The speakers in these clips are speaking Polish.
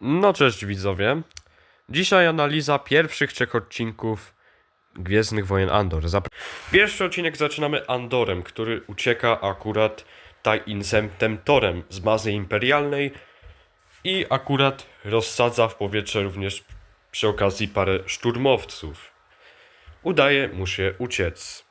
No cześć widzowie. Dzisiaj analiza pierwszych trzech odcinków Gwiezdnych Wojen Andor. Zap- Pierwszy odcinek zaczynamy Andorem, który ucieka akurat Tajinsem Temptorem z bazy imperialnej i akurat rozsadza w powietrze również przy okazji parę szturmowców. Udaje mu się uciec.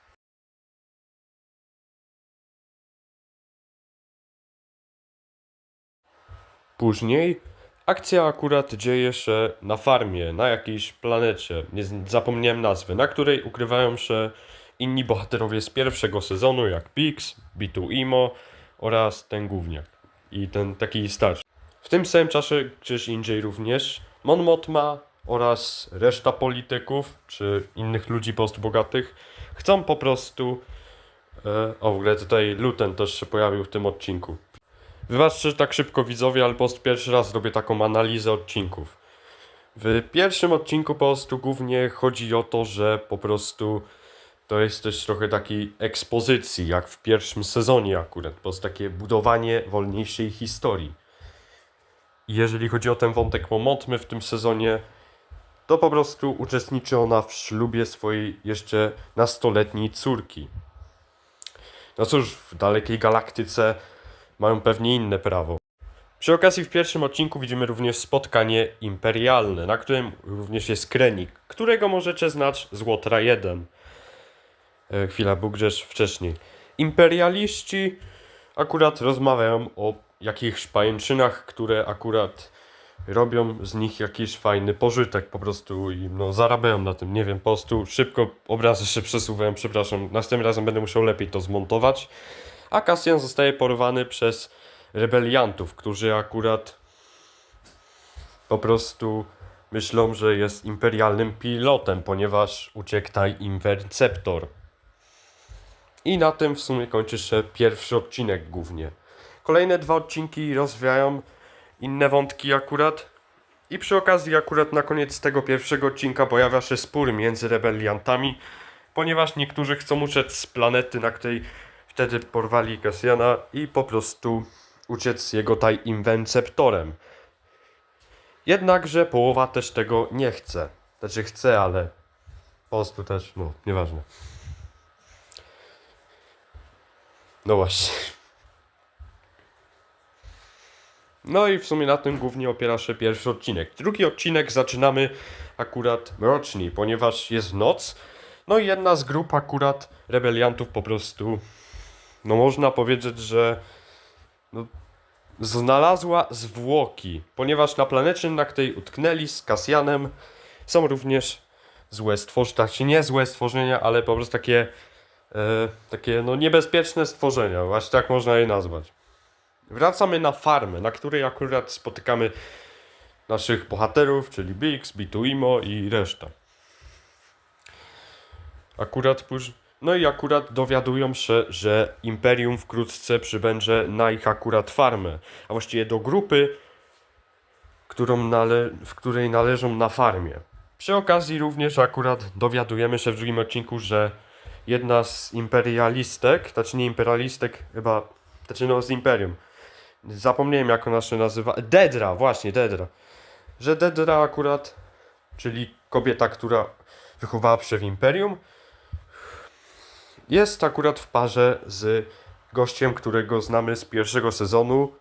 Później akcja akurat dzieje się na farmie, na jakiejś planecie, nie zapomniałem nazwy, na której ukrywają się inni bohaterowie z pierwszego sezonu, jak Pix, B2 Imo oraz ten gówniak i ten taki starszy. W tym samym czasie gdzieś indziej również Mon Mothma oraz reszta polityków, czy innych ludzi postbogatych chcą po prostu... E, o, w ogóle tutaj Luten też się pojawił w tym odcinku. Wybaczcie, że tak szybko widzowie, ale po prostu pierwszy raz robię taką analizę odcinków. W pierwszym odcinku po prostu głównie chodzi o to, że po prostu to jest też trochę takiej ekspozycji, jak w pierwszym sezonie akurat. Po prostu takie budowanie wolniejszej historii. Jeżeli chodzi o ten wątek Momotmy w tym sezonie, to po prostu uczestniczy ona w ślubie swojej jeszcze nastoletniej córki. No cóż, w dalekiej galaktyce mają pewnie inne prawo. Przy okazji w pierwszym odcinku widzimy również spotkanie imperialne, na którym również jest Krenik, którego możecie znać z Łotra 1. E, chwila, był gdzieś wcześniej. Imperialiści akurat rozmawiają o jakichś pajęczynach, które akurat robią z nich jakiś fajny pożytek po prostu i no zarabiają na tym, nie wiem, po prostu szybko obrazy się przesuwają, przepraszam, następnym razem będę musiał lepiej to zmontować a Cassian zostaje porwany przez rebeliantów, którzy akurat po prostu myślą, że jest imperialnym pilotem, ponieważ uciekł taj Inverceptor. I na tym w sumie kończy się pierwszy odcinek głównie. Kolejne dwa odcinki rozwijają inne wątki akurat. I przy okazji akurat na koniec tego pierwszego odcinka pojawia się spór między rebeliantami, ponieważ niektórzy chcą uciec z planety, na której wtedy porwali Cassiana i po prostu uciec z jego taj inwenceptorem. Jednakże połowa też tego nie chce. Znaczy chce, ale po prostu też, no, nieważne. No właśnie. No i w sumie na tym głównie opiera się pierwszy odcinek. Drugi odcinek zaczynamy akurat mrocznie, ponieważ jest noc. No i jedna z grup akurat rebeliantów po prostu no można powiedzieć, że no, znalazła zwłoki, ponieważ na planecie, na której utknęli z Kasjanem, są również złe stworzenia, znaczy nie złe stworzenia, ale po prostu takie, e, takie no niebezpieczne stworzenia, właśnie tak można je nazwać. Wracamy na farmę, na której akurat spotykamy naszych bohaterów, czyli Biggs, Bituimo i reszta. Akurat później no i akurat dowiadują się, że Imperium wkrótce przybędzie na ich akurat farmę, a właściwie do grupy, którą w której należą na farmie. Przy okazji również akurat dowiadujemy się w drugim odcinku, że jedna z imperialistek, znaczy nie imperialistek, chyba, znaczy no z Imperium, zapomniałem jak ona się nazywa, Dedra, właśnie, Dedra, że Dedra akurat, czyli kobieta, która wychowała się w Imperium, jest akurat w parze z gościem, którego znamy z pierwszego sezonu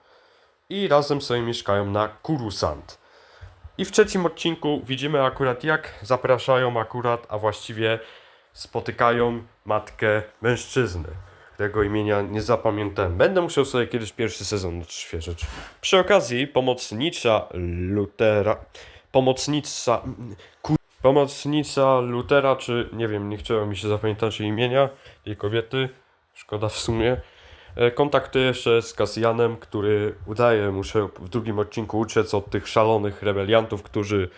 i razem sobie mieszkają na Kurusant. I w trzecim odcinku widzimy akurat jak zapraszają akurat, a właściwie spotykają matkę mężczyzny, którego imienia nie zapamiętałem. Będę musiał sobie kiedyś pierwszy sezon odświeżyć. Przy okazji pomocnicza Lutera, pomocnica, ku, pomocnica Lutera, czy nie wiem, nie chciało mi się zapamiętać imienia, tej kobiety, szkoda w sumie, e, kontaktuje się z Kasjanem, który udaje mu się w drugim odcinku uciec od tych szalonych rebeliantów, którzy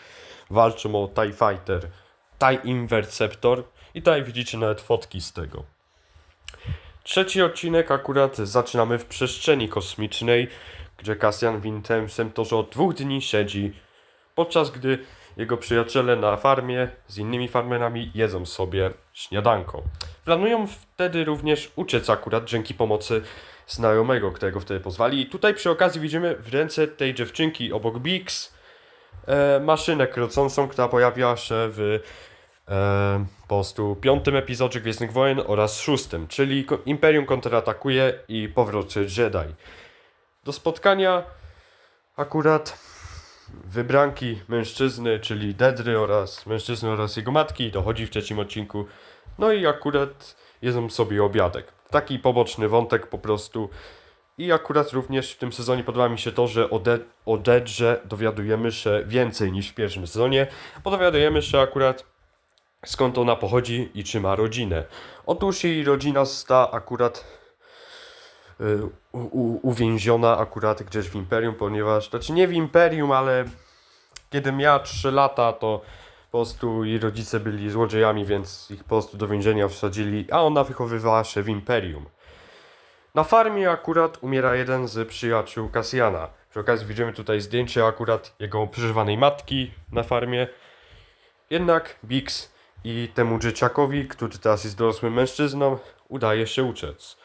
walczą o TIE Fighter, TIE Inverceptor i tutaj widzicie nawet fotki z tego. Trzeci odcinek akurat zaczynamy w przestrzeni kosmicznej, gdzie Kasjan w Intensemptorze od dwóch dni siedzi, podczas gdy jego przyjaciele na farmie z innymi farmerami jedzą sobie śniadanko. Planują wtedy również uciec akurat dzięki pomocy znajomego, którego wtedy pozwali. I tutaj przy okazji widzimy w ręce tej dziewczynki obok Bix e, maszynę krocącą, która pojawiła się w e, po prostu piątym epizodzie Gwiezdnych Wojen oraz szóstym, czyli Imperium kontratakuje i powroty Jedi. Do spotkania akurat wybranki mężczyzny, czyli Dedry oraz mężczyzny oraz jego matki dochodzi w trzecim odcinku. No i akurat jedzą sobie obiadek. Taki poboczny wątek po prostu. I akurat również w tym sezonie podoba mi się to, że o, De- o Dedrze dowiadujemy się więcej niż w pierwszym sezonie, bo dowiadujemy się akurat skąd ona pochodzi i czy ma rodzinę. Otóż jej rodzina sta akurat u, u, uwięziona akurat gdzieś w Imperium, ponieważ, znaczy nie w Imperium, ale kiedy miała 3 lata, to po prostu jej rodzice byli złodziejami, więc ich po prostu do więzienia wsadzili, a ona wychowywała się w Imperium. Na farmie akurat umiera jeden z przyjaciół Kasjana. Przy okazji widzimy tutaj zdjęcie akurat jego przeżywanej matki na farmie. Jednak Bix i temu dzieciakowi, który teraz jest dorosłym mężczyzną, udaje się uciec.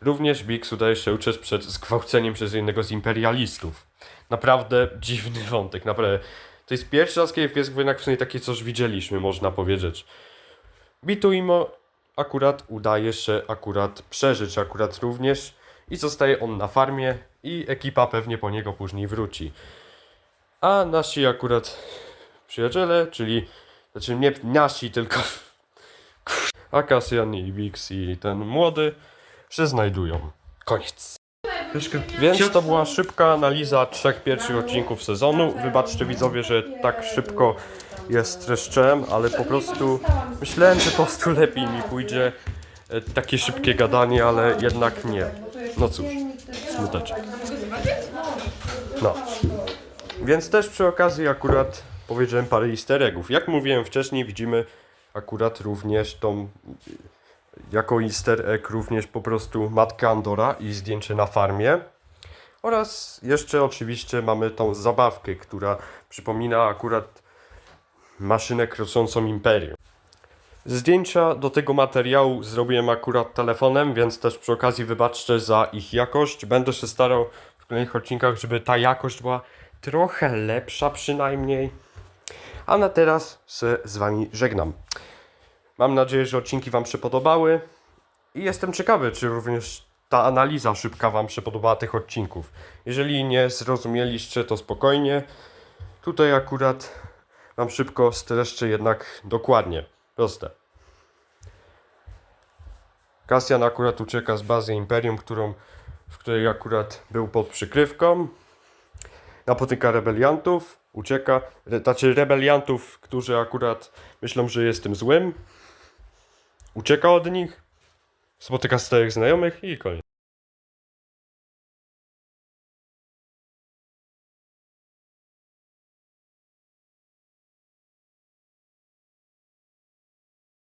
Również Bix udaje się uciec przed zgwałceniem przez jednego z imperialistów. Naprawdę dziwny wątek, naprawdę. To jest pierwszy raz, kiedy w Gwiezdnych Wojnach sumie takie coś widzieliśmy, można powiedzieć. Bituimo akurat udaje się akurat przeżyć akurat również i zostaje on na farmie i ekipa pewnie po niego później wróci. A nasi akurat przyjaciele, czyli znaczy nie nasi, tylko a Cassian i Bix i ten młody się znajdują. Koniec. Więc to była szybka analiza trzech pierwszych odcinków sezonu. Wybaczcie widzowie, że tak szybko je streszczałem, ale po prostu myślałem, że po prostu lepiej mi pójdzie e, takie szybkie gadanie, ale jednak nie. No cóż, smuteczek. No. Więc też przy okazji akurat powiedziałem parę easter eggów. Jak mówiłem wcześniej, widzimy akurat również tą jako easter egg również po prostu matka Andora i zdjęcie na farmie. Oraz jeszcze oczywiście mamy tą zabawkę, która przypomina akurat maszynę kroczącą Imperium. Zdjęcia do tego materiału zrobiłem akurat telefonem, więc też przy okazji wybaczcie za ich jakość. Będę się starał w kolejnych odcinkach, żeby ta jakość była trochę lepsza przynajmniej. A na teraz się z Wami żegnam. Mam nadzieję, że odcinki Wam się podobały i jestem ciekawy, czy również ta analiza szybka Wam się podobała tych odcinków. Jeżeli nie zrozumieliście, to spokojnie. Tutaj akurat Wam szybko streszczę jednak dokładnie. Proste. Kasjan akurat ucieka z bazy Imperium, którą, w której akurat był pod przykrywką. Napotyka rebeliantów, ucieka, znaczy rebeliantów, którzy akurat myślą, że jestem złym. Ucieka od nich, spotyka starych znajomych i koniec.